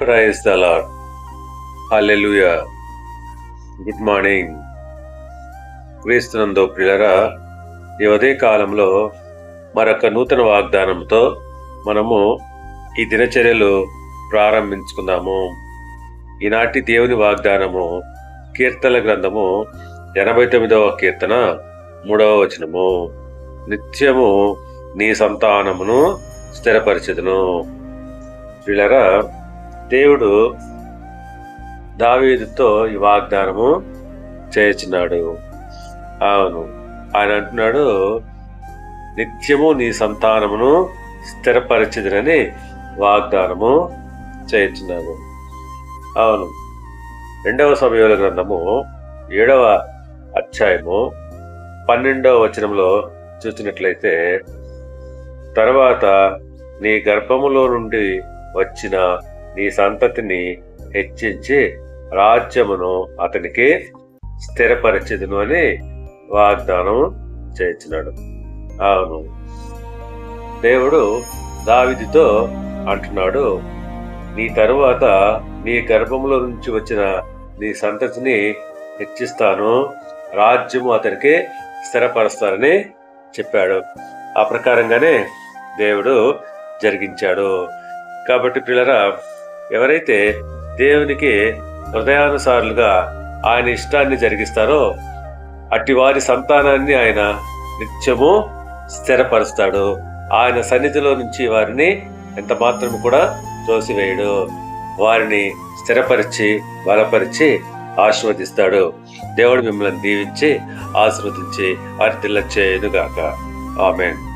Praise the Lord hallelujah good morning క్రీస్తునందో ప్రియులరా ఈ ఉదయ కాలంలో మరొక నూతన వాగ్దానంతో మనము ఈ దినచర్యలు ప్రారంభించుకుందాము. ఈనాటి దేవుని వాగ్దానము కీర్తన గ్రంథము ఎనభై తొమ్మిదవ కీర్తన మూడవ వచనము. నిత్యము నీ సంతానమును స్థిరపరిచెదను. వీళ్ళరా దేవుడు దావీదుతో ఈ వాగ్దానము చేయించినాడు అవును. ఆయన అంటున్నాడు నిత్యము నీ సంతానమును స్థిరపరిచిదినని వాగ్దానము చేయించున్నాడు అవును. రెండవ సమయంలో గ్రంథము ఏడవ అధ్యాయము పన్నెండవ వచనంలో చూసినట్లయితే తర్వాత నీ గర్భములో నుండి వచ్చిన నీ సంతతిని హెచ్చించి రాజ్యమును అతనికి స్థిరపరిచేదును అని వాగ్దానం చేయించినాడు. అవును. దేవుడు దావిదితో అంటున్నాడు నీ తరువాత నీ గర్భంలో నుంచి వచ్చిన నీ సంతతిని హెచ్చిస్తాను రాజ్యము అతనికి స్థిరపరుస్తారని చెప్పాడు. ఆ ప్రకారంగానే దేవుడు జరిగించాడు. కాబట్టి పిల్లరా ఎవరైతే దేవునికి హృదయానుసారులుగా ఆయన ఇష్టాన్ని జరిగిస్తారో అట్టి వారి సంతానాన్ని ఆయన నిత్యము స్థిరపరుస్తాడు. ఆయన సన్నిధిలో నుంచి వారిని ఎంత మాత్రం కూడా తోసివేయడు. వారిని స్థిరపరిచి బలపరిచి ఆశీర్వదిస్తాడు. దేవుడు మిమ్మల్ని దీవించి ఆశీర్వదించి వారి తిల్ల చేయనుగాక. ఆమెన్.